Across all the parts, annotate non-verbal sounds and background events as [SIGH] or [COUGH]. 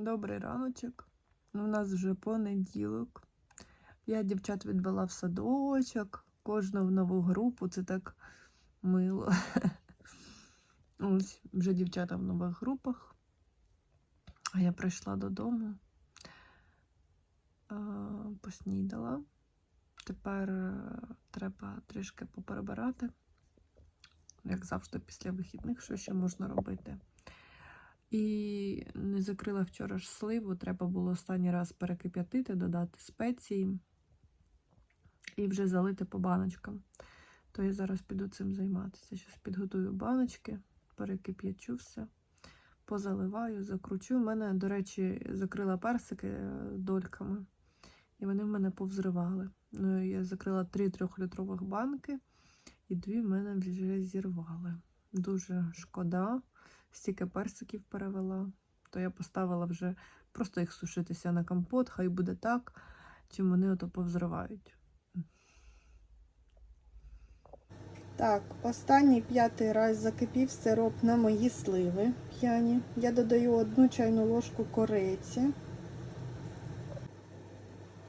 Добрий раночок. Ну, У нас вже понеділок. Я дівчат відвела в садочок, кожну в нову групу, це так мило. [LAUGHS] Ось вже дівчата в нових групах. А я прийшла додому, поснідала. Тепер е, треба трішки поперебирати. Як завжди, після вихідних, що ще можна робити. І не закрила вчора ж сливу, треба було останній раз перекип'ятити, додати спеції і вже залити по баночкам. То я зараз піду цим займатися. Зараз підготую баночки, перекип'ячу все, позаливаю, закручу. У мене, до речі, закрила персики е, дольками, і вони в мене повзривали. Ну, я закрила три трьохлітрових банки, і дві в мене вже зірвали. Дуже шкода стільки персиків перевела, то я поставила вже просто їх сушитися на компот, хай буде так, чим вони ото повзривають. Так, останній п'ятий раз закипів сироп на мої сливи п'яні. Я додаю одну чайну ложку кориці,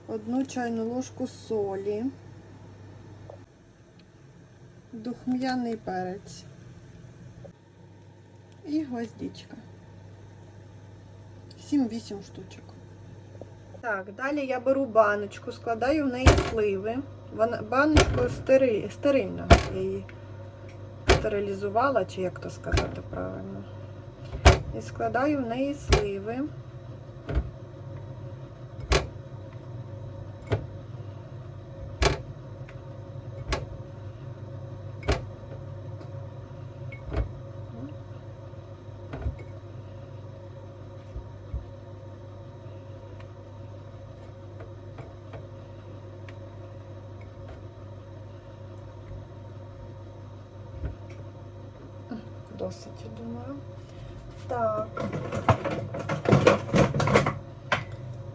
одну чайну ложку солі, духм'яний перець і гвоздичка. 7-8 штучок. Так, далі я беру баночку, складаю в неї сливи. Баночку стери, стерильно. Я її стерилізувала, чи як то сказати правильно. І складаю в неї сливи. Досить, я думаю. Так.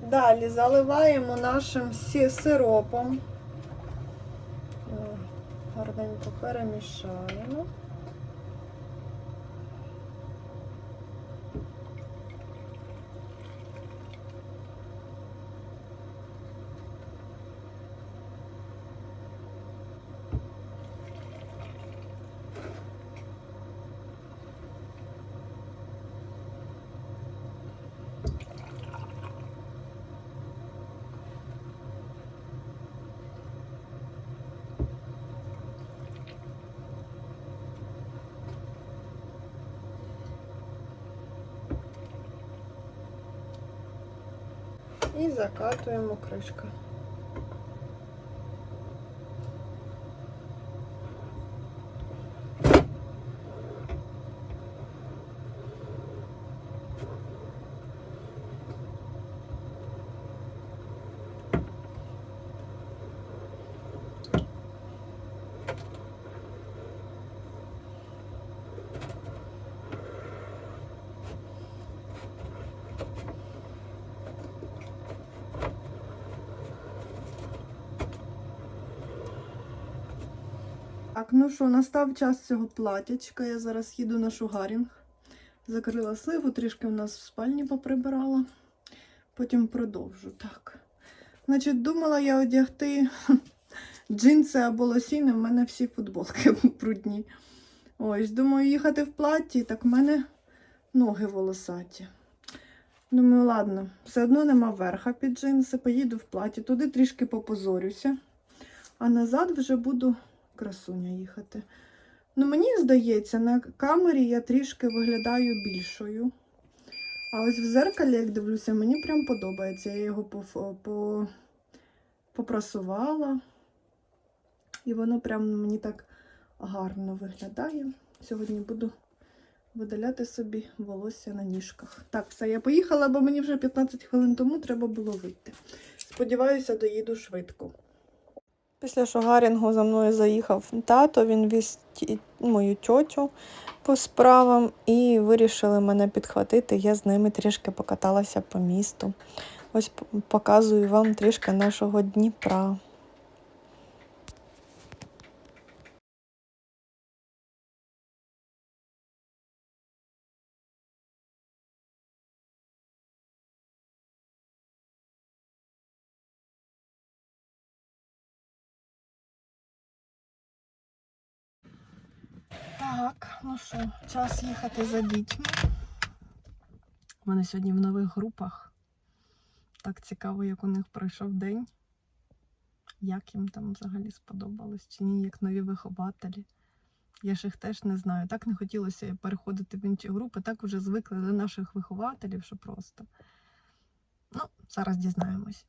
Далі заливаємо нашим сиропом. Гарненько перемішаємо. І закатуємо кришку. Так, ну що, настав час цього платячка. Я зараз їду на шугарінг. Закрила сливу, трішки в нас в спальні поприбирала. Потім продовжу. Так. Значить, думала я одягти [LAUGHS] джинси або лосіни, в мене всі футболки [LAUGHS] брудні. Ось, думаю, їхати в платі, так в мене ноги волосаті. Думаю, ладно, все одно нема верха під джинси, поїду в платі, туди трішки попозорюся, а назад вже буду красуня їхати. Ну, мені здається, на камері я трішки виглядаю більшою. А ось в зеркалі, як дивлюся, мені прям подобається. Я його по... попрасувала. І воно прям мені так гарно виглядає. Сьогодні буду видаляти собі волосся на ніжках. Так, все, я поїхала, бо мені вже 15 хвилин тому треба було вийти. Сподіваюся, доїду швидко. Після шугарінгу за мною заїхав тато, він віз мою тьотю по справам і вирішили мене підхватити. Я з ними трішки покаталася по місту. Ось показую вам трішки нашого Дніпра. Так, ну що, час їхати за дітьми. Вони сьогодні в нових групах. Так цікаво, як у них пройшов день. Як їм там взагалі сподобалось чи ні, як нові вихователі. Я ж їх теж не знаю. Так не хотілося переходити в інші групи, так вже звикли до наших вихователів, що просто. Ну, зараз дізнаємось.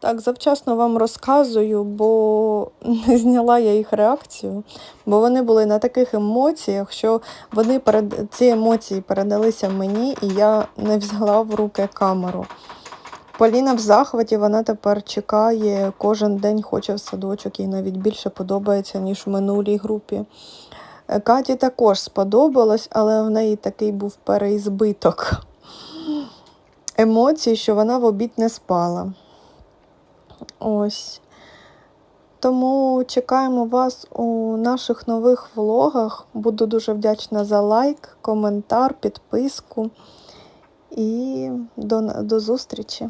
Так, завчасно вам розказую, бо [LAUGHS] не зняла я їх реакцію, бо вони були на таких емоціях, що вони перед... ці емоції передалися мені, і я не взяла в руки камеру. Поліна в захваті, вона тепер чекає, кожен день хоче в садочок, їй навіть більше подобається, ніж в минулій групі. Е, Каті також сподобалось, але в неї такий був переізбиток емоцій, що вона в обід не спала. Ось. Тому чекаємо вас у наших нових влогах. Буду дуже вдячна за лайк, коментар, підписку. І до, до зустрічі!